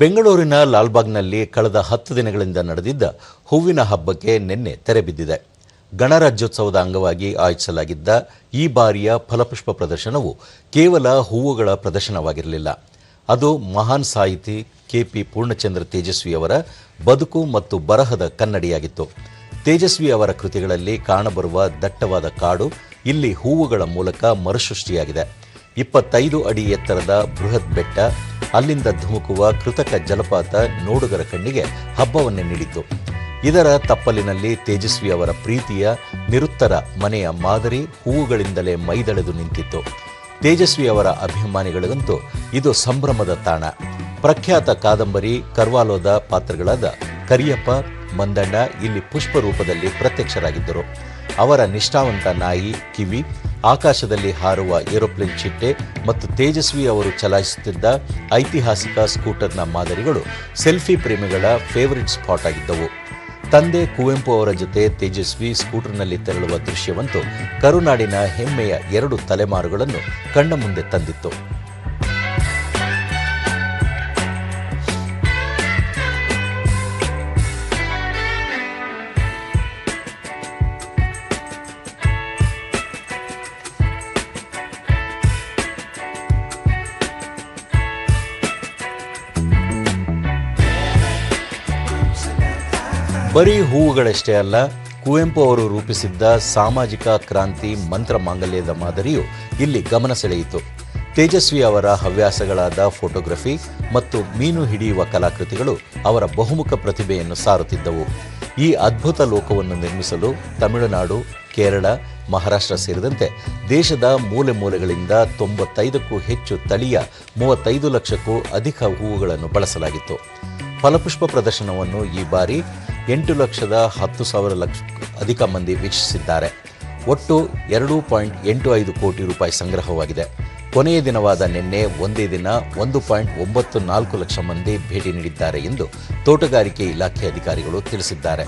ಬೆಂಗಳೂರಿನ ಲಾಲ್ಬಾಗ್ನಲ್ಲಿ ಕಳೆದ ಹತ್ತು ದಿನಗಳಿಂದ ನಡೆದಿದ್ದ ಹೂವಿನ ಹಬ್ಬಕ್ಕೆ ನಿನ್ನೆ ತೆರೆಬಿದ್ದಿದೆ ಗಣರಾಜ್ಯೋತ್ಸವದ ಅಂಗವಾಗಿ ಆಯೋಜಿಸಲಾಗಿದ್ದ ಈ ಬಾರಿಯ ಫಲಪುಷ್ಪ ಪ್ರದರ್ಶನವು ಕೇವಲ ಹೂವುಗಳ ಪ್ರದರ್ಶನವಾಗಿರಲಿಲ್ಲ. ಅದು ಮಹಾನ್ ಸಾಹಿತಿ ಕೆಪಿ ಪೂರ್ಣಚಂದ್ರ ತೇಜಸ್ವಿ ಅವರ ಬದುಕು ಮತ್ತು ಬರಹದ ಕನ್ನಡಿಯಾಗಿತ್ತು. ತೇಜಸ್ವಿ ಅವರ ಕೃತಿಗಳಲ್ಲಿ ಕಾಣಬರುವ ದಟ್ಟವಾದ ಕಾಡು ಇಲ್ಲಿ ಹೂವುಗಳ ಮೂಲಕ ಮರುಸೃಷ್ಟಿಯಾಗಿದೆ. ಇಪ್ಪತ್ತೈದು ಅಡಿ ಎತ್ತರದ ಬೃಹತ್ ಬೆಟ್ಟ ಅಲ್ಲಿಂದ ಧುಮುಕುವ ಕೃತಕ ಜಲಪಾತ ನೋಡುಗರ ಕಣ್ಣಿಗೆ ಹಬ್ಬವನ್ನೇ ನೀಡಿತು. ಇದರ ತಪ್ಪಲಿನಲ್ಲಿ ತೇಜಸ್ವಿ ಅವರ ಪ್ರೀತಿಯ ನಿರುತ್ತರ ಮನೆಯ ಮಾದರಿ ಹೂವುಗಳಿಂದಲೇ ಮೈದಳೆದು ನಿಂತಿತ್ತು. ತೇಜಸ್ವಿ ಅವರ ಅಭಿಮಾನಿಗಳಿಗಂತೂ ಇದು ಸಂಭ್ರಮದ ತಾಣ. ಪ್ರಖ್ಯಾತ ಕಾದಂಬರಿ, ಕರ್ವಾಲೋದ ಪಾತ್ರಗಳಾದ ಕರಿಯಪ್ಪ, ಮಂದಣ್ಣ ಇಲ್ಲಿ ಪುಷ್ಪ ರೂಪದಲ್ಲಿ ಪ್ರತ್ಯಕ್ಷರಾಗಿದ್ದರು. ಅವರ ನಿಷ್ಠಾವಂತ ನಾಯಿ ಕಿವಿ ಆಕಾಶದಲ್ಲಿ ಹಾರುವ ಏರೋಪ್ಲೇನ್ ಚಿಟ್ಟೆ ಮತ್ತು ತೇಜಸ್ವಿ ಅವರು ಚಲಾಯಿಸುತ್ತಿದ್ದ ಐತಿಹಾಸಿಕ ಸ್ಕೂಟರ್ನ ಮಾದರಿಗಳು ಸೆಲ್ಫಿ ಪ್ರೇಮಿಗಳ ಫೇವರಿಟ್ ಸ್ಪಾಟ್ ಆಗಿದ್ದವು. ತಂದೆ ಕುವೆಂಪು ಅವರ ಜೊತೆ ತೇಜಸ್ವಿ ಸ್ಕೂಟರ್ನಲ್ಲಿ ತೆರಳುವ ದೃಶ್ಯವಂತೂ ಕರುನಾಡಿನ ಹೆಮ್ಮೆಯ ಎರಡು ತಲೆಮಾರುಗಳನ್ನು ಕಣ್ಣ ಮುಂದೆ ತಂದಿತ್ತು. ಬರೀ ಹೂವುಗಳಷ್ಟೇ ಅಲ್ಲ, ಕುವೆಂಪು ಅವರು ರೂಪಿಸಿದ್ದ ಸಾಮಾಜಿಕ ಕ್ರಾಂತಿ ಮಂತ್ರ ಮಾಂಗಲ್ಯದ ಮಾದರಿಯು ಇಲ್ಲಿ ಗಮನ ಸೆಳೆಯಿತು. ತೇಜಸ್ವಿ ಅವರ ಹವ್ಯಾಸಗಳಾದ ಫೋಟೋಗ್ರಫಿ ಮತ್ತು ಮೀನು ಹಿಡಿಯುವ ಕಲಾಕೃತಿಗಳು ಅವರ ಬಹುಮುಖ ಪ್ರತಿಭೆಯನ್ನು ಸಾರುತ್ತಿದ್ದವು. ಈ ಅದ್ಭುತ ಲೋಕವನ್ನು ನಿರ್ಮಿಸಲು ತಮಿಳುನಾಡು, ಕೇರಳ, ಮಹಾರಾಷ್ಟ್ರ ಸೇರಿದಂತೆ ದೇಶದ ಮೂಲೆ ಮೂಲೆಗಳಿಂದ ತೊಂಬತ್ತೈದಕ್ಕೂ ಹೆಚ್ಚು ತಳಿಯ ಮೂವತ್ತೈದು ಲಕ್ಷಕ್ಕೂ ಅಧಿಕ ಹೂವುಗಳನ್ನು ಬಳಸಲಾಗಿತ್ತು. ಫಲಪುಷ್ಪ ಪ್ರದರ್ಶನವನ್ನು ಈ ಬಾರಿ ಎಂಟು ಲಕ್ಷದ ಹತ್ತು ಸಾವಿರ ಲಕ್ಷ ಅಧಿಕ ಮಂದಿ ವೀಕ್ಷಿಸಿದ್ದಾರೆ. ಒಟ್ಟು ಎರಡು ಪಾಯಿಂಟ್ ಎಂಟು ಐದು ಕೋಟಿ ರೂಪಾಯಿ ಸಂಗ್ರಹವಾಗಿದೆ. ಕೊನೆಯ ದಿನವಾದ ನಿನ್ನೆ ಒಂದೇ ದಿನ ಒಂದು ಪಾಯಿಂಟ್ ಒಂಬತ್ತು ನಾಲ್ಕು ಲಕ್ಷ ಮಂದಿ ಭೇಟಿ ನೀಡಿದ್ದಾರೆ ಎಂದು ತೋಟಗಾರಿಕೆ ಇಲಾಖೆ ಅಧಿಕಾರಿಗಳು ತಿಳಿಸಿದ್ದಾರೆ.